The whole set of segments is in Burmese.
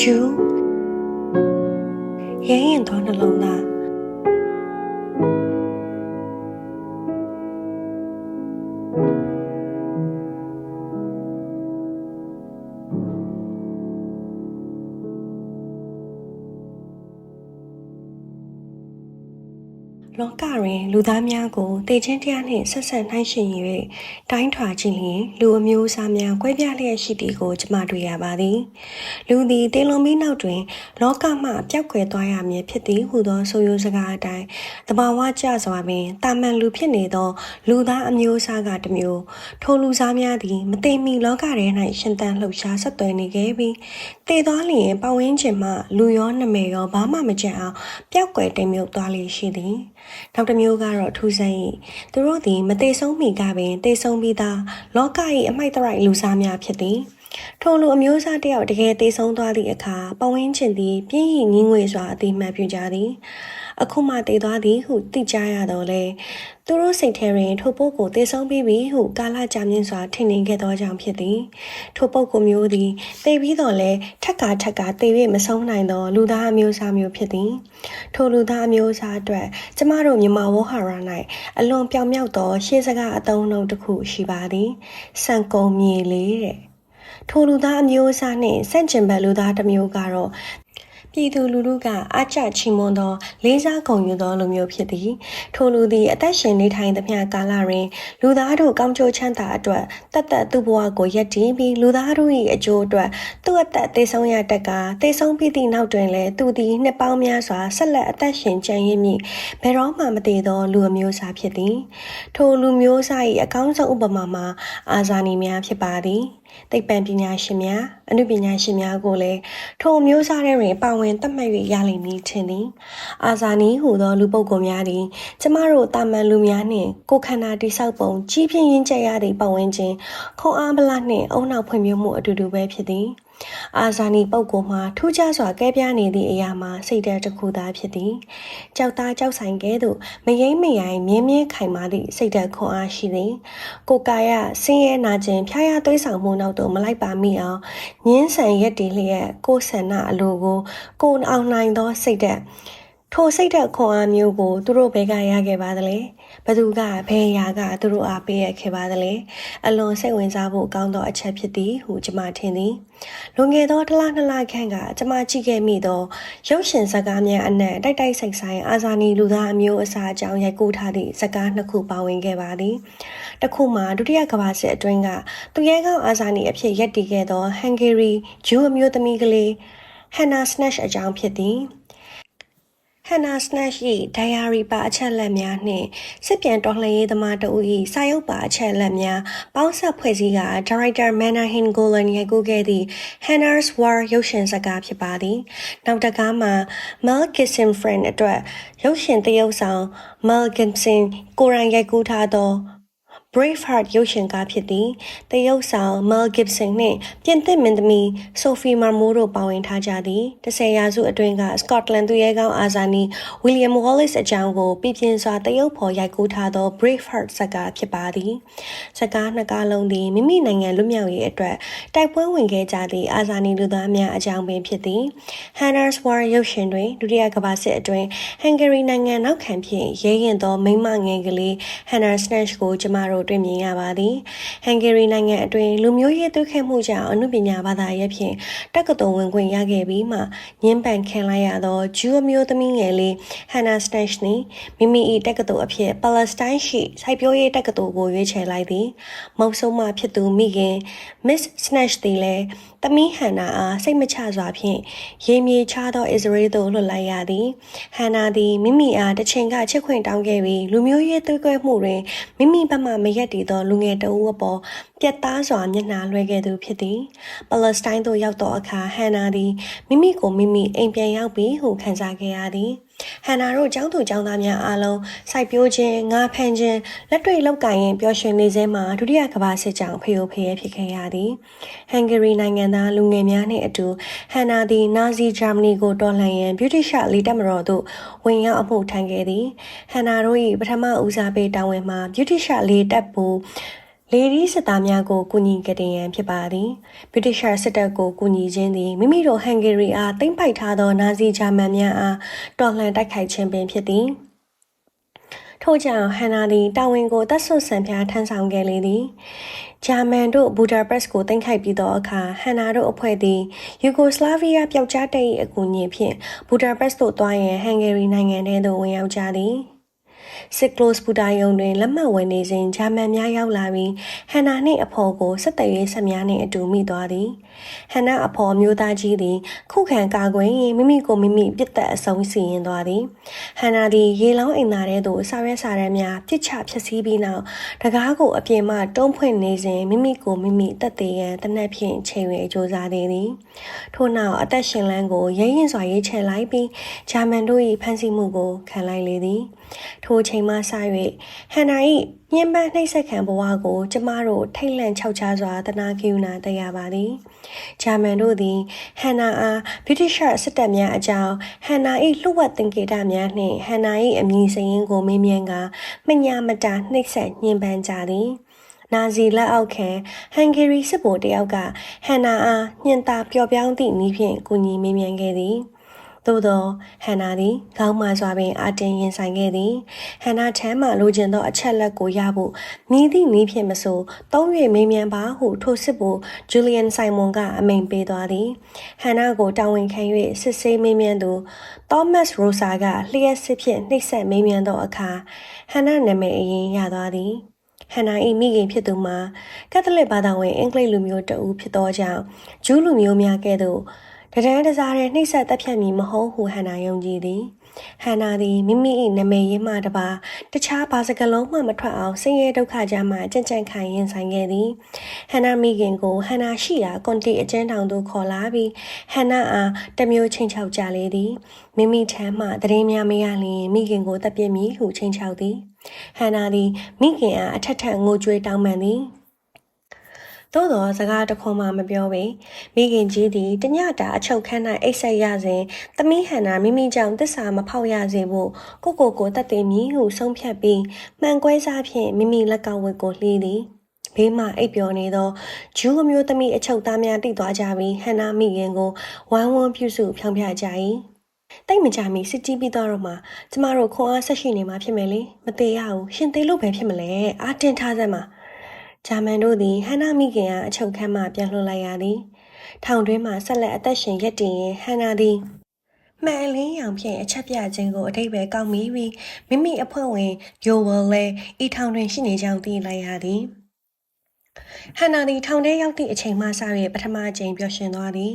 ဂျူးရဲရင်သောနှလုံးသား လောကတွင်လူသားများကိုတေချင်းတရားနှင့်ဆက်ဆက်နှိုင်းယှဉ်၍တိုင်းထွာကြည့်လျင်လူအမျိုးအစားများကွဲပြားလျက်ရှိသည်ကိုကျွန်မတွေ့ရပါသည်လူသည်တေလွန်ပြီးနောက်တွင် လောကမှပျောက်ကွယ်သွားရမည်ဖြစ်သည်ဟုသောဆိုရိုစကားအတိုင်းတဘာဝကျစွာပင်တာမန်လူဖြစ်နေသော လူသားအမျိုးအစားကတစ်မျိုးထိုလူစားများသည်မသိမီလောကထဲ၌ရှင်သန်လှုပ်ရှားဆက်သွယ်နေခဲ့ပြီးတည်သွားလျင်ပဝင်းချင်မှလူရောနမဲရောဘာမှမကြံအောင်ပျောက်ကွယ်တိမ်မြုပ်သွားလေရှိသည်နောက်တစ်မျိုးကတော့ထူးဆန်း၏သူတို့သည်မသေးဆုံးမီကပင်သေဆုံးပြီးသားလောက၏အမိုက်တရိုက်လူစားများဖြစ်သည်ထိုလူအမျိုးအစားတယောက်တကယ်သေဆုံးသွားသည့်အခါပဝင်းချင်သည်ပြင်းရည်ငင်းငွေစွာအတိမတ်ပြုကြသည်အခုမှတည်သွားသည်ဟုသိကြရတော့လေသူတို့စိတ်ထဲတွင်ထိုပုဂ္ဂိုလ်တည်ဆုံးပြီးပြီဟုကာလကြာမြင့်စွာထင်နေခဲ့သောကြောင့်ဖြစ်သည်ထိုပုဂ္ဂိုလ်မျိုးသည်တည်ပြီးတော့လဲထက်ကာထက်ကာတည်၍မဆုံးနိုင်သောလူသားအမျိုးအစားမျိုးဖြစ်သည်ထိုလူသားအမျိုးအစားအတွက်ကျမတို့မြန်မာဝဟာရ၌အလွန်ပြောင်မြောက်သောရှေးစကားအသုံးအနှုန်းတစ်ခုရှိပါသည်စံကုံမြေလေးတဲ့ ထိုလူသားအမျိုးအစားနှင့်ဆန့်ကျင်ဘက်လူသားတစ်မျိုးကတော့ပြည်သူလူထုကအားကျချီးမွမ်းသောလေးစားဂုဏ်ယူသောလူမျိုးဖြစ်သည်ထိုလူသည်အသက်ရှင်နေထိုင်သမျှကာလတွင်လူသားတို့ကောင်းကျိုးချမ်းသာအတွက်တတ်တတ်သူ့ဘဝကိုရည်တည်ပြီးလူသားတို့၏အကျိုးအတွက်သူ့အသက်သေဆုံးရတက်ကသေဆုံးပြီးသည့်နောက်တွင်လည်းသူသည်နှစ်ပေါင်းများစွာဆက်လက်အသက်ရှင်ကျန်ရည်မည်ဘယ်တော့မှမတည်သောလူအမျိုးအစားဖြစ်သည်ထိုလူမျိုးအစား၏အကောင်းဆုံးဥပမာမှာအာဇာနည်များဖြစ်ပါသည်သိပ္ပံပညာရှင်များအနုပညာရှင်များကိုလည်းထိုမျိုးစားတဲ့တွင်ပါဝင်သတ်မှတ်၍ရလိမ့်မည်ထင်သည်အာဇာနီဟူသောလူပုဂ္ဂိုလ်များသည်ကျမတို့တာမန်လူများနှင့်ကိုခန္ဓာတိဆောက်ပုံကြီးပြင်းရင်းကျက်ရသည့်ပတ်ဝန်းကျင်ခုံအားဗလာနှင့်အုံနောက်ဖွံ့ဖြိုးမှုအတူတူပဲဖြစ်သည် အာဇာနီပုဂ္ဂိုလ်မှာထူးခြားစွာကဲပြားနေသည့်အရာမှာစိတ်ဓာတ်တစ်ခုသာဖြစ်သည်ကြောက်သားကြောက်ဆိုင်ကဲ့သို့မယိမ့်မယိုင်မြင်းမြင်းခိုင်မာသည့်စိတ်ဓာတ်ခွန်အားရှိသည်ကိုကာယဆင်းရဲနာခြင်းဖျားရသွေးဆောင်မှုနောက်သို့မလိုက်ပါမိအောင်ညင်းဆန်ရက်တည်လျက်ကိုဆန္ဒအလိုကိုကိုအောင်နိုင်သောစိတ်ဓာတ် ထိုစိတ်ဓာတ်ခွန်အားမျိုးကိုသူတို့ဘဲကရခဲ့ပါသလဲဘသူကဘယ်ရာကသူတို့အားပေးရခဲ့ပါသလဲအလွန်စိတ်ဝင်စားဖို့ကောင်းသောအချက်ဖြစ်သည်ဟုကျွန်မထင်သည်လွန်ခဲ့သောတစ်လနှစ်လခန့်ကကျွန်မကြည့်ခဲ့မိသောရုပ်ရှင်ဇာတ်ကားများအနက်တိုက်တိုက်ဆိုင်ဆိုင်အာဇာနည်လူသားအမျိုးအစားအကြောင်းရိုက်ကူးထားသည့်ဇာတ်ကားနှစ်ခုပါဝင်ခဲ့ပါသည်တစ်ခုမှာဒုတိယကမ္ဘာစစ်အတွင်းကသူရဲကောင်းအာဇာနည်အဖြစ်ရပ်တည်ခဲ့သောဟန်ဂေရီဂျူးအမျိုးသမီးကလေးဟန်နာစနက်အကြောင်းဖြစ်သည် ဟန်နာစနက်၏ဒိုင်ယာရီပါအချက်လက်များနှင့်စစ်ပြန်တော်လှန်ရေးသမားတဦး၏စာရုပ်ပါအချက်လက်များပေါင်းစပ်ဖွဲ့စည်းကဒါရိုက်တာမန်နာဟင်ဂိုလန်ရိုက်ကူးခဲ့သည့် Hannah's War ရုပ်ရှင်ဇာတ်ကားဖြစ်ပါသည်နောက်တကားမှာ Mel Gibson Friend အတွက်ရုပ်ရှင်သရုပ်ဆောင် Mel Gibson ကိုရိုင်းရိုက်ကူးထားသော Braveheart ရုပ်ရှင်ကားဖြစ်သည်တရုတ်ဆောင် Mel Gibson နှင့်ပြင်သစ်မင်းသမီး Sophie Marmot တို့ပါဝင်ထားကြသည်တဆယ်ရာစုအတွင်းက Scotland သူရဲကောင်းအာဇာနည် William Wallace အကြောင်းကိုပြပြင်းစွာတရုတ်ဖော်ရိုက်ကူးထားသော Braveheart ဇာတ်ကားဖြစ်ပါသည်ဇာတ်ကားနှစ်ကားလုံးသည်မိမိနိုင်ငံလွတ်မြောက်ရေးအတွက်တိုက်ပွဲဝင်ခဲ့ကြသည့်အာဇာနည်လူသားများအကြောင်းပင်ဖြစ်သည် Hannah's War ရုပ်ရှင်တွင်ဒုတိယကမ္ဘာစစ်အတွင်းဟန်ဂေရီနိုင်ငံနောက်ခံဖြင့်ရဲရင်သောမိမငယ်ကလေး Hannah Snatch ကိုကျမတို့တွေ့မြင်ရပါသည်ဟန်ဂေရီနိုင်ငံအတွင်းလူမျိုးရေးသွေးခဲမှုကြောင့်အမှုပညာဘာသာရပ်ဖြင့်တက္ကသိုလ်ဝင်ခွင့်ရခဲ့ပြီးမှညှင်းပန်ခံလိုက်ရသောဂျူးအမျိုးသမီးငယ်လေးဟန်နာစတက်ရှ်နီမိမိ၏တက္ကသိုလ်အဖြစ်ပါလက်စတိုင်းရှိစိုက်ပျိုးရေးတက္ကသိုလ်ကိုရွေးချယ်လိုက်သည်မုတ်ဆုံးမဖြစ်သူမိခင် Miss Snatch သည်လည်းသမီးဟန်နာအားစိတ်မချစွာဖြင့်ရေမြေချသောအစ္စရေးသို့လွတ်လိုက်ရသည်ဟန်နာသည်မိမိအားတစ်ချိန်ကချစ်ခွင့်တောင်းခဲ့ပြီးလူမျိုးရေးသွေးကွဲမှုတွင်မိမိဘက်မှမရက်တည်သောလူငယ်တဦးအပေါ်ပြတ်သားစွာမျက်နှာလွှဲခဲ့သူဖြစ်သည်ပလက်စတိုင်းသို့ရောက်သောအခါဟန်နာသည်မိမိကိုမိမိအိမ်ပြန်ရောက်ပြီးဟုခံစားခဲ့ရသည် ဟန်နာတို့ကျောင်းသူကျောင်းသားများအားလုံးစိုက်ပျိုးခြင်းငါးဖမ်းခြင်းလက်တွေ့လောက်ကင်ရင်ပျော်ရွှင်နေစေမှာဒုတိယကမ္ဘာစစ်ကြောင့်ဖျို့ဖျဲဖြစ်ခဲ့ရသည်ဟန်ဂေရီနိုင်ငံသားလူငယ်များနှင့်အတူဟန်နာသည်နာဇီဂျာမနီကိုတော်လှန်ရန်ဗြိတိရှလေတပ်မတော်သို့ဝင်ရောက်အမှုထမ်းခဲ့သည်ဟန်နာတို့၏ပထမဦးစားပေးတာဝန်မှာဗြိတိရှလေတပ်ဘူ လေဒီစစ်သားများကိုကူညီကတဲ့ရန်ဖြစ်ပါသည်ဗြိတိရှစစ်တပ်ကိုကူညီခြင်းသည်မိမိတို့ဟန်ဂေရီအားသိမ်းပိုက်ထားသောနာဇီဂျာမန်များအားတော်လှန်တိုက်ခိုက်ခြင်းပင်ဖြစ်သည်ထို့ကြောင့်ဟန်နာသည်တာဝန်ကိုတပ်ဆွတ်ဆန်ပြားထမ်းဆောင်ခဲ့လေသည်ဂျာမန်တို့ဘူဒါပက်စ်ကိုတင်ခိုက်ပြီးသောအခါဟန်နာတို့အဖွဲ့သည်ယူဂိုစလာဗီးယားပျောက်ကြားတပ်၏အကူအညီဖြင့်ဘူဒါပက်စ်သို့သွားရန်ဟန်ဂေရီနိုင်ငံထဲသို့ဝင်ရောက်ကြသည် စစ်ကလိုစပူတာယုံတွင်လက်မှတ်ဝင်နေစဉ်ဂျာမန်များရောက်လာပြီးဟန်နာနှင့်အဖော်ကိုစစ်တရေးဆက်များနှင့်အတူမိသွားသည်ဟန်နာအဖော်မျိုးသားကြီးသည် ခုခံကာကွယ်ရင်မိမိကိုမိမိပြစ်သက်အဆုံးစီရင်သွားသည်ဟန်နာသည်ရေလောင်းအိမ်သားထဲသို့စာရွက်စာတမ်းများပြစ်ချဖျက်ဆီးပြီးနောက်တကားကိုအပြင်မှတွန်းဖွင့်နေစဉ်မိမိကိုမိမိတက်သေးရန်တနက်ဖြင့်ချိန်ဝေကြိုးစားသေးသည်ထို့နောက်အသက်ရှင်လန်းကိုရဲရင်စွာရေးချဲလိုက်ပြီးဂျာမန်တို့၏ဖမ်းဆီးမှုကိုခံလိုက်လေသည်ထိုချိန်မှစ၍ဟန်နာ၏ညှဉ်းပန်းနှိပ်စက်ခံဘဝကိုကျမတို့ထိတ်လန့်ခြောက်ခြားစွာတနာကိယူနာတက်ရပါသည်ဂျာမန်တို့သည်ဟန်နာအားဗြိတိရှစစ်တပ်များအကြောင်းဟန်နာ၏လှုပ်ဝက်သင်္ကေတများနှင့်ဟန်နာ၏အမည်စရင်းကိုမေးမြန်းကာမညာမတာနှိပ်စက်ညှဉ်းပန်းကြသည်နာဇီလက်အောက်ခံဟန်ဂေရီစစ်ဗိုလ်တယောက်ကဟန်နာအားညှင်သာပျော်ပြောင်းသည့်နည်းဖြင့်ကူညီမေးမြန်းခဲ့သည် သို့သောဟန်နာသည်ခေါင်းမာစွာပင်အတင်ရင်ဆိုင်ခဲ့သည်ဟန်နာထမ်းမှလိုချင်သောအချက်လက်ကိုရဖို့မိသည့်နည်းဖြင့်မဆိုသုံး၍မေးမြန်းပါဟုထိုစစ်ဖို့ဂျူလီယန်ဆိုင်မွန်ကအမိန်ပေးသွားသည်ဟန်နာကိုတာဝန်ခံ၍စစ်ဆေးမေးမြန်းသူသောမတ်ရိုဆာကလျှက်စစ်ဖြင့်နှိပ်စက်မေးမြန်းသောအခါဟန်နာနာမည်အရင်ရသွားသည်ဟန်နာ၏မိခင်ဖြစ်သူမှာကက်သလစ်ဘာသာဝင်အင်္ဂလိပ်လူမျိုးတအူးဖြစ်သောကြောင့်ဂျူးလူမျိုးများကဲ့သို့ တဒန်းတစားတဲ့နှိပ်စက်တပ်ဖြတ်မည်မဟုတ်ဟုဟန်နာယုံကြည်သည်ဟန်နာသည်မိမိ၏နာမည်ရင်းမှတပါတခြားဘာစကလုံးမှမထွက်အောင်ဆင်းရဲဒုက္ခကြားမှကြံ့ကြံ့ခိုင်ရင်ဆိုင်ခဲ့သည်ဟန်နာမိခင်ကိုဟန်နာရှိရာကွန်တီအကျဉ်းထောင်သို့ခေါ်လာပြီးဟန်နာအားတမျိုးချင်းချောက်ကြလေသည်မိမိထမ်းမှတရင်များမရလျင်မိခင်ကိုတပ်ပြစ်မည်ဟုချင်းချောက်သည်ဟန်နာသည်မိခင်အားအထက်ထက်ငိုကြွေးတောင်းပန်သည် သို့သောစကားတခွန်မှမပြောပေမိခင်ကြီးသည်တညတာအချုပ်ခန်း၌အိတ်ဆက်ရစဉ်သမီးဟန်နာမိမိကြောင့်တစ္ဆာမဖောက်ရစေဖို့ကိုကိုကိုတတ်သိမည်ဟုဆုံးဖြတ်ပြီးမှန်ကွဲစားဖြင့်မိမိလက်ကောက်ဝတ်ကိုလှီးသည်ဘေးမှအိပ်ပျော်နေသောဂျူးအမျိုးသမီးအချုပ်သားများတိတ်သွားကြပြီးဟန်နာမိခင်ကိုဝမ်းဝန်းပြုစုဖြောင်းပြကြ၏တိတ်မကြမီစစ်တီးပြီးတော့မှကျမတို့ခွန်အားဆက်ရှိနေမှာဖြစ်မယ်လေမသေးရဘူးရှင်သေးလို့ပဲဖြစ်မလဲအာတင်ထားစမ်းပါ ဂျာမန်တို့သည်ဟန်နာမိခင်အားအချုပ်ခန်းမှပြန်လွှတ်လိုက်ရသည်ထောင်တွင်းမှဆက်လက်အသက်ရှင်ရက်တည်ရင်ဟန်နာသည်မှန်လင်းရောင်ဖြင့်အချက်ပြခြင်းကိုအတိတ်ပဲကောက်မိပြီးမိမိအဖွဲ့ဝင်ယိုဝယ်လည်းဤထောင်တွင်ရှိနေကြောင်းသိလိုက်ရသည်ဟန်နာသည်ထောင်ထဲရောက်သည့်အချိန်မှစ၍ပထမအကြိမ်ပျော်ရွှင်သွားသည်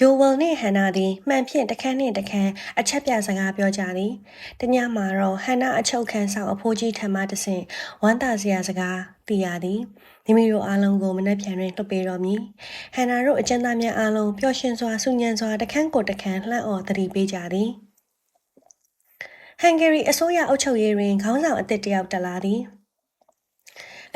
ယိုဝယ်နှင့်ဟန်နာသည်မှန်ဖြင့်တခန်းနှင့်တခန်းအချက်ပြစကားပြောကြသည်။တညမှာတော့ဟန်နာအချုပ်ခန်းဆောင်အဖိုးကြီးထံမှတဆင့်ဝမ်းသာစရာစကားသိရသည်။မိမိတို့အားလုံးကိုမနှက်ပြန်တွင်လွှတ်ပေးတော်မူ။ဟန်နာတို့အကျဉ်းသားများအားလုံးပျော်ရွှင်စွာဆုညံစွာတခန်းကိုတခန်းလှမ်းအော်တတိပေးကြသည်။ဟန်ဂေရီအစိုးရအုပ်ချုပ်ရေးတွင်ခေါင်းဆောင်အသစ်တယောက်တက်လာသည်။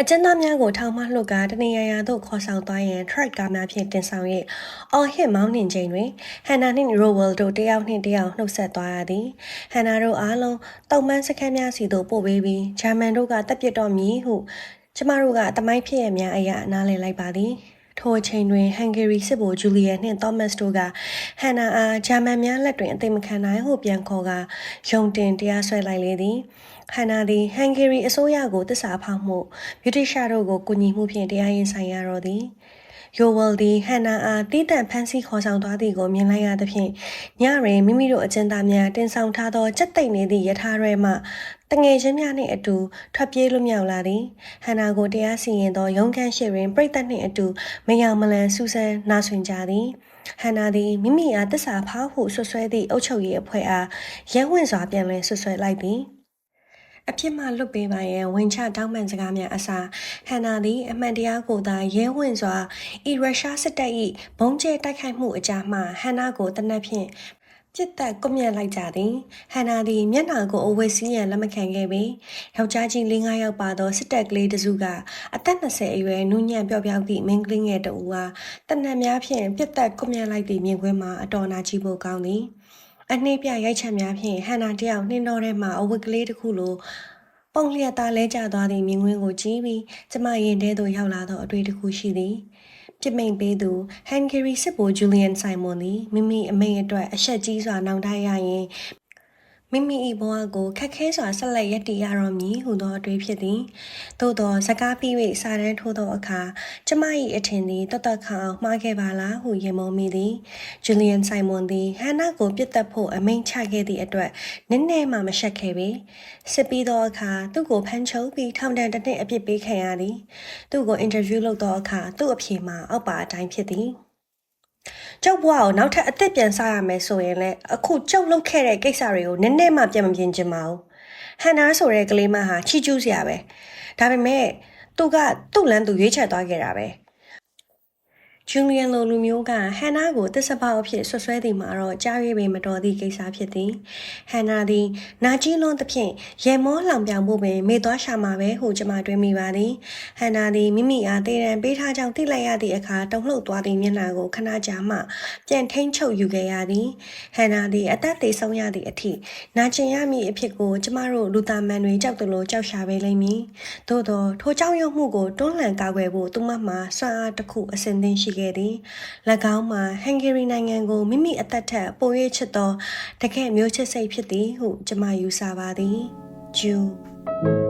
အကျဉ်းသားများကိုထောင်မှလွှတ်ကာတနေရာရာသို့ခေါ်ဆောင်သွားရန် track ကားများဖြင့်တင်ဆောင်၍အော်ဟစ်မောင်းနှင်ချိန်တွင်ဟန်နာနှင့် Rowell တို့တယောက်နှင့်တယောက်နှုတ်ဆက်သွားရသည်ဟန်နာတို့အားလုံးတောက်မန်းစခန်းများစီသို့ပို့ပေးပြီးဂျာမန်တို့ကတပ်ပစ်တော်မည်ဟုကျမတို့ကတမိုင်းဖြစ်ရများအရာနားလည်လိုက်ပါသည်ထိုအချိန်တွင်ဟန်ဂေရီစစ်ဗိုလ်ဂျူလီယန်နှင့်သောမတ်တို့ကဟန်နာအားဂျာမန်များလက်တွင်အသိမခံနိုင်ဟုပြန်ခေါ်ကယုံတင်တရားစွဲလိုက်လေသည် ဟန်နာသည်ဟန်ဂေရီအစိုးရကိုတစ္ဆာဖောက်မှုဗြိတိရှားတို့ကိုကူညီမှုဖြင့်တရားရင်ဆိုင်ရတော့သည်ယိုဝယ်ဒီဟန်နာအားတိတန့်ဖန်ဆီးခေါ်ဆောင်သွားသည်ကိုမြင်လိုက်ရသဖြင့်ညတွင်မိမိတို့အကျဉ်းသားများတင်ဆောင်ထားသောကြက်တိတ်နေသည့်ယထာရဲမှတငယ်ချင်းများနှင့်အတူထွက်ပြေးလွတ်မြောက်လာသည်ဟန်နာကိုတရားစီရင်သောရုံးခန်းရှိတွင်ပြိတ္တနှင့်အတူမယောင်မလန်စူးစမ်းနာဆွင်ကြသည်ဟန်နာသည်မိမိအားတစ္ဆာဖောက်ဟုဆွဆွဲသည့်အုပ်ချုပ်ရေးအဖွဲ့အားရဲဝင့်စွာပြန်လည်ဆွဆွဲလိုက်သည် အဖြစ်မှလွတ်ပေးပါရန်ဝင်ချတောင်းပန်စကားများအစားဟန်နာသည် အမှန်တရားကိုသာရဲဝင့်စွာဤရုရှားစစ်တပ်၏ဘုံကျဲတိုက်ခိုက်မှုအကြမှဟန်နာကိုတနက်ဖြင့်ပြစ်သက်ကွမြတ်လိုက်ကြသည်ဟန်နာသည်မျက်နှာကိုအဝတ်စည်းရန်လက်မခံခဲ့ပေယောက်ျားကြီး၄၅ယောက်ပါသောစစ်တပ်ကလေးတစုကအသက်20အရွယ်နူးညံ့ပျော့ပျောက်သည့်မင်းကလေးငယ်တဦးအားတနက်များဖြင့်ပြစ်သက်ကွမြတ်လိုက်သည့်မြင်ကွင်းမှာအတော်နာကြည့်ဖို့ကောင်းသည် အနှေးပြရိုက်ချက်များဖြင့်ဟန်နာတယောက်နှင်းတော်ထဲမှအဝတ်ကလေးတစ်ခုလိုပုံလျက်သားလဲကျသွားသည့်မြင်ကွင်းကိုကြည့်ပြီးကျမရင်ထဲသို့ရောက်လာသောအတွေ့တစ်ခုရှိသည်ပြစ်မိန်ပေးသူဟန်ဂရီစစ်ဘိုဂျူလီယန်ဆိုင်မွန်သည်မိမိအမိတ်အတွက်အဆက်ကြီးစွာနောင်တရရင် မိမိ၏ဘဝကိုခက်ခဲစွာဆက်လက်ရည်တည်ရတော့မည်ဟုသောအတွေ့ဖြစ်သည်သို့သောစကားပြီး၍စာတန်းထိုးသောအခါကျမ၏အထင်သည်တတ်တခါအောင်မှားခဲ့ပါလားဟုရင်မုံမိသည်ဂျူလီယန်ဆိုင်မွန်သည်ဟန်နာကိုပြစ်တက်ဖို့အမိန့်ချခဲ့သည့်အတွက်နည်းနည်းမှမရှက်ခဲ့ပေစစ်ပြီးသောအခါသူ့ကိုဖမ်းချုပ်ပြီးထောင်ဒဏ်တစ်နှစ်အပြစ်ပေးခံရသည်သူ့ကိုအင်တာဗျူးလုပ်သောအခါသူ့အဖြေမှာအောက်ပါအတိုင်းဖြစ်သည် ကျုပ်ဘွားကိုနောက်ထပ်အသက်ပြန်စားရမယ်ဆိုရင်လည်းအခုကျုပ်လုပ်ခဲ့တဲ့ကိစ္စတွေကိုနည်းနည်းမှပြန်မပြင်ချင်ပါဘူးဟန်နာဆိုတဲ့ကလေးမဟာချီကျူးစရာပဲဒါပေမဲ့သူကသူ့လမ်းသူရွေးချယ်သွားခဲ့တာပဲ ဂျူလီယန်လိုလူမျိုးကဟန်နာကိုတစ္ဆပေါအဖြစ်ဆွဆွဲသည်မှာတော့ကြားရွေးပေမတော်သည့်ကိစ္စဖြစ်သည်ဟန်နာသည်နာကြီးလွန်သဖြင့်ရေမောလောင်ပြောင်ဖို့ပင်မေ့သွားရှာမှာပဲဟုကျွန်မတွေးမိပါသည်ဟန်နာသည်မိမိအားတေးရန်ပေးထားကြောင်းသိလိုက်ရသည့်အခါတုန်လှုပ်သွားသည့်မျက်နှာကိုခဏကြာမှပြန်ထိန်ချုပ်ယူခဲ့ရသည်ဟန်နာသည်အသက်သေးဆုံးရသည့်အထိနာကျင်ရမည့်အဖြစ်ကိုကျမတို့လူသားမန်တွေကြောက်သလိုကြောက်ရှာပေးလိမ့်မည်သို့သောထိုကြောက်ရွံ့မှုကိုတွန်းလှန်ကာကွယ်ဖို့သူမမှာစွမ်းအားတစ်ခုအစဉ်သင်းရှိခဲ့သည်၎င်းမှာဟန်ဂေရီနိုင်ငံကိုမိမိအသက်ထက်ပို၍ချစ်သောတကယ့်မျိုးချစ်စိတ်ဖြစ်သည်ဟုကျမယူဆပါသည်ဂျူ